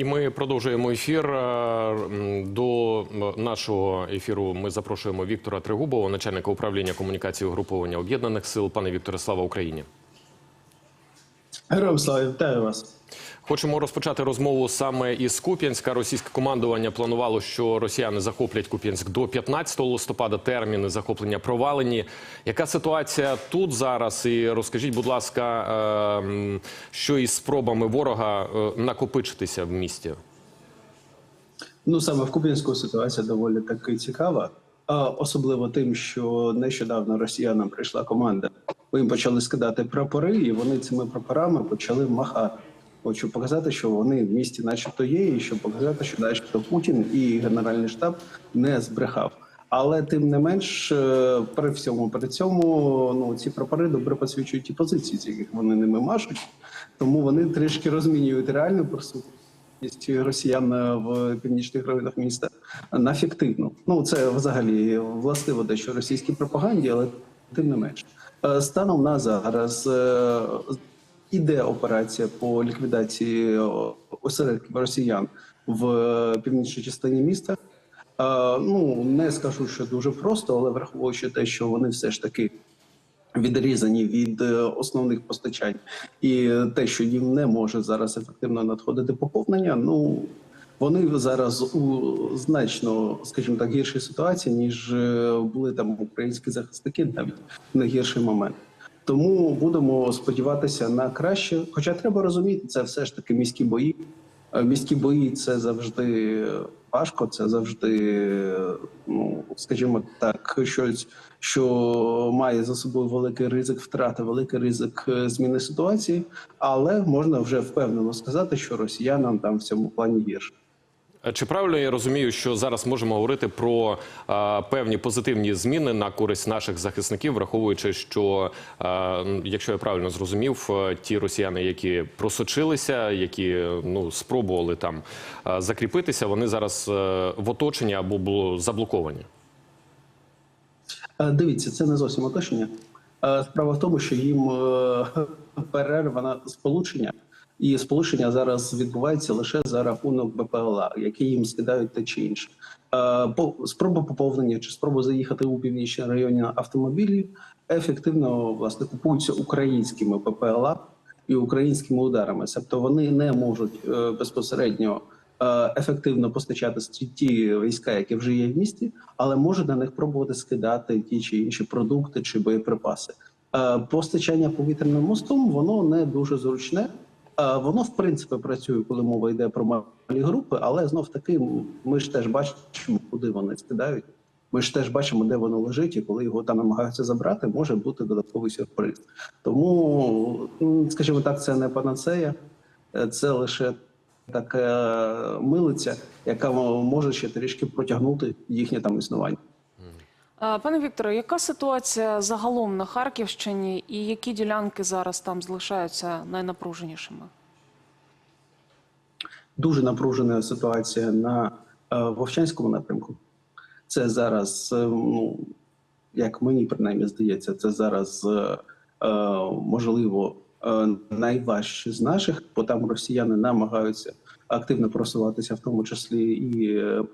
І ми продовжуємо ефір. Е, До нашого ефіру ми запрошуємо Віктора Тригубова, начальника управління комунікації угруповання Об'єднаних Сил. Пане Вікторе, слава Україні! Героям слава, вітаю вас. Хочемо розпочати розмову саме із Куп'янська. Російське командування планувало, що росіяни захоплять Куп'янськ до 15 листопада. Терміни захоплення провалені. Яка ситуація тут зараз? І розкажіть, будь ласка, е, що із спробами ворога е, накопичитися в місті? Ну саме в Куп'янську ситуація доволі таки цікава, особливо тим, що нещодавно росіянам прийшла команда. їм почали скидати прапори, і вони цими прапорами почали махати. Хочу показати, що вони в місті, начебто, є, і щоб показати, що начебто Путін і Генеральний штаб не збрехав. Але тим не менш, е, при всьому при цьому ну ці прапори добре посвідчують ті позиції, з яких вони ними машуть. Тому вони трішки розмінюють реальну присутність росіян в північних районах міста на фіктивну. Ну це взагалі властиво дещо російській пропаганді, але тим не менш. Е, Станом на зараз е, іде операція по ліквідації осередків росіян в е, північній частині міста. Е, Ну не скажу, що дуже просто, але враховуючи те, що вони все ж таки відрізані від е, основних постачань, і те, що їм не може зараз ефективно надходити поповнення, ну вони зараз у значно, скажімо так, гіршій ситуації, ніж е, були там українські захисники навіть на гірший момент. Тому будемо сподіватися на краще. Хоча треба розуміти, це все ж таки міські бої. Е, Міські бої це завжди важко, це завжди, ну скажімо так, щось, що має за собою великий ризик втрати, великий ризик е, зміни ситуації, але можна вже впевнено сказати, що росіянам там в цьому плані гірше. Чи правильно я розумію, що зараз можемо говорити про е, певні позитивні зміни на користь наших захисників, враховуючи, що е, якщо я правильно зрозумів, е, ті росіяни, які просочилися, які ну спробували там е, закріпитися, вони зараз е, в оточенні або було заблоковані. Е, Дивіться, це не зовсім оточення. Е, Справа в тому, що їм перервано сполучення, і сполучення зараз відбувається лише за рахунок БПЛА, які їм скидають те чи інше. Е, по- Спроба поповнення чи спроба заїхати у північні районі автомобілі ефективно власне купуються українськими БПЛА і українськими ударами. Тобто вони не можуть е, безпосередньо е, ефективно постачати ті війська, які вже є в місті, але можуть на них пробувати скидати ті чи інші продукти чи боєприпаси. Постачання повітряним мостом воно не дуже зручне. Е, Воно в принципі працює, коли мова йде про малі групи, але знов таки ми ж теж бачимо, куди вони скидають. Ми ж теж бачимо, де воно лежить, і коли його там намагаються забрати, може бути додатковий сюрприз. Тому, скажімо так, це не панацея, е, це лише така милиця, яка може ще трішки протягнути їхнє там існування. А, Пане Вікторе, яка ситуація загалом на Харківщині і які ділянки зараз там залишаються найнапруженішими? Дуже напружена ситуація на е, Вовчанському напрямку. Це зараз, е, ну як мені принаймні здається, це зараз е, е, можливо е, найважче з наших, бо там росіяни намагаються активно просуватися, в тому числі і е,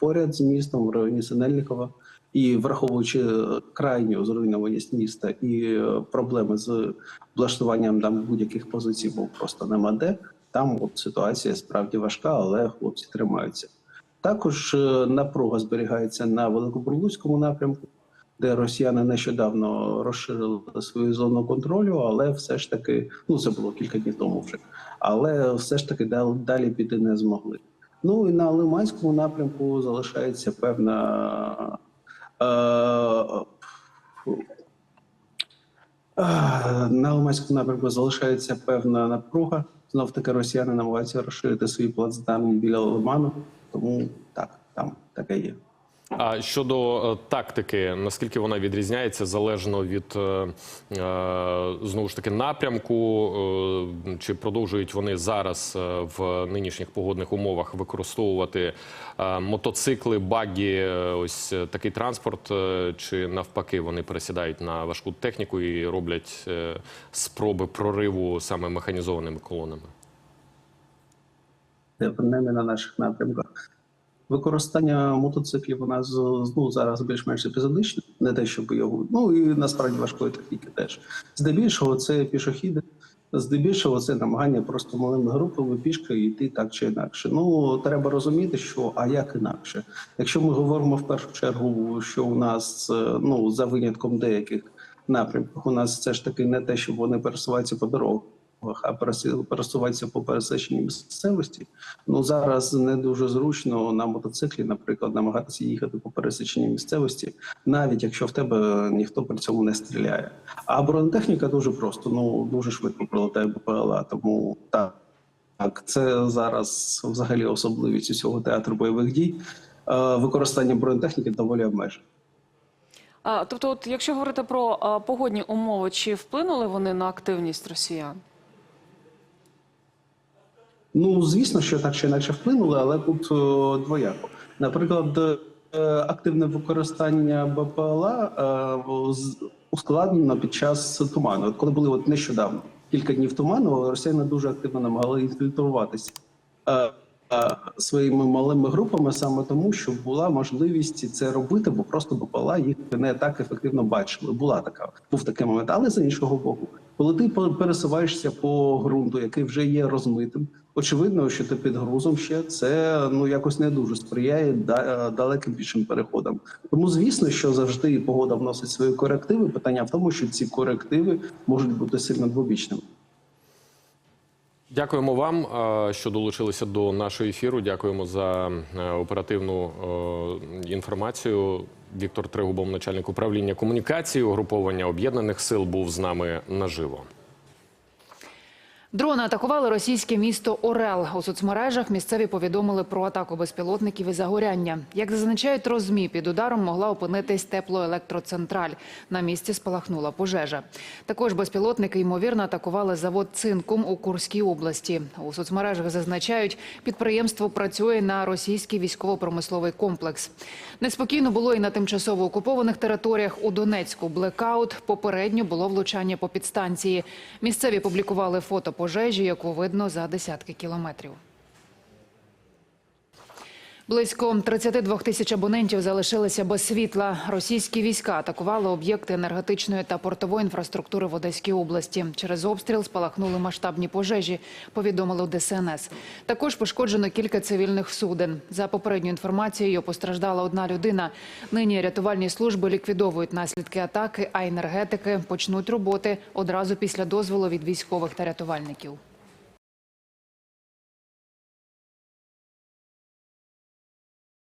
поряд з містом в районі Синельникова. І враховуючи е, крайню зруйнованість міста і е, проблеми з влаштуванням там будь-яких позицій, бо просто нема де. Там от ситуація справді важка, але хлопці тримаються. Також е, напруга зберігається на Великобурлуцькому напрямку, де росіяни нещодавно розширили свою зону контролю, але все ж таки, ну це було кілька днів тому вже, але все ж таки дал- далі піти не змогли. Ну і на Лиманському напрямку залишається певна. Е, е, на Лиманському напрямку залишається певна напруга. Знов таки росіяни намагаються розширити свій плацдарм біля Лиману, тому так, там таке є. А щодо е, тактики, наскільки вона відрізняється залежно від е, е, знову ж таки напрямку, чи продовжують вони зараз в нинішніх погодних умовах використовувати мотоцикли, багі, ось такий транспорт, чи навпаки вони пересідають на важку техніку і роблять спроби прориву саме механізованими колонами? принаймні на наших напрямках. Використання мотоциклів у нас ну, зараз більш-менш епізодичне, не те, що бойову. Ну і насправді важкої техніки теж. Здебільшого це пішохіди, здебільшого це намагання просто малими групами пішки йти так чи інакше. Ну треба розуміти, що а як інакше. Якщо ми говоримо в першу чергу, що у нас ну за винятком деяких напрямках, у нас це ж таки не те, що вони пересуваються по дорогах. А пересуватися по пересеченій місцевості. Ну зараз не дуже зручно на мотоциклі, наприклад, намагатися їхати по пересеченій місцевості, навіть якщо в тебе ніхто при цьому не стріляє. А бронетехніка дуже просто, ну дуже швидко прилетає БПЛА. Тому так, так це зараз взагалі особливість усього театру бойових дій. Е, Використання бронетехніки доволі обмежене. Тобто, от якщо говорити про погодні умови, чи вплинули вони на активність росіян? Ну, звісно, що так чи інакше вплинули, але тут е, двояко. Наприклад, е, активне використання БПЛА е, ускладнено під час туману. От коли були от нещодавно кілька днів туману, росіяни дуже активно намагалися інфільтруватися своїми малими групами саме тому, що була можливість це робити, бо просто БПЛА їх не так ефективно бачили. Була така, був такий момент. Але з іншого боку, коли ти пересуваєшся по ґрунту, який вже є розмитим, очевидно, що ти під грузом ще це ну якось не дуже сприяє е, далеким пішим переходам. Тому звісно, що завжди погода вносить свої корективи. Питання в тому, що ці корективи можуть бути сильно двобічними. Дякуємо вам, е, що долучилися до нашого ефіру. Дякуємо за е, оперативну е, інформацію. Віктор Тригубов, начальник управління комунікації угруповання об'єднаних сил, був з нами наживо. Дрони атакували російське місто Орел. У соцмережах місцеві повідомили про атаку безпілотників і загоряння. Як зазначають розмі, під ударом могла опинитись теплоелектроцентраль. На місці спалахнула пожежа. Також безпілотники ймовірно атакували завод цинкум у Курській області. У соцмережах зазначають, підприємство працює на російський військово-промисловий комплекс. Неспокійно було і на тимчасово окупованих територіях у Донецьку. Блекаут попередньо було влучання по підстанції. Місцеві публікували фото пожежі, яку видно за десятки кілометрів. Близько 32 тисяч абонентів залишилися без світла. Російські війська атакували об'єкти енергетичної та портової інфраструктури в Одеській області. Через обстріл спалахнули масштабні пожежі, повідомили ДСНС. Також пошкоджено кілька цивільних суден. За попередньою інформацією, постраждала одна людина. Нині рятувальні служби ліквідовують наслідки атаки, а енергетики почнуть роботи одразу після дозволу від військових та рятувальників.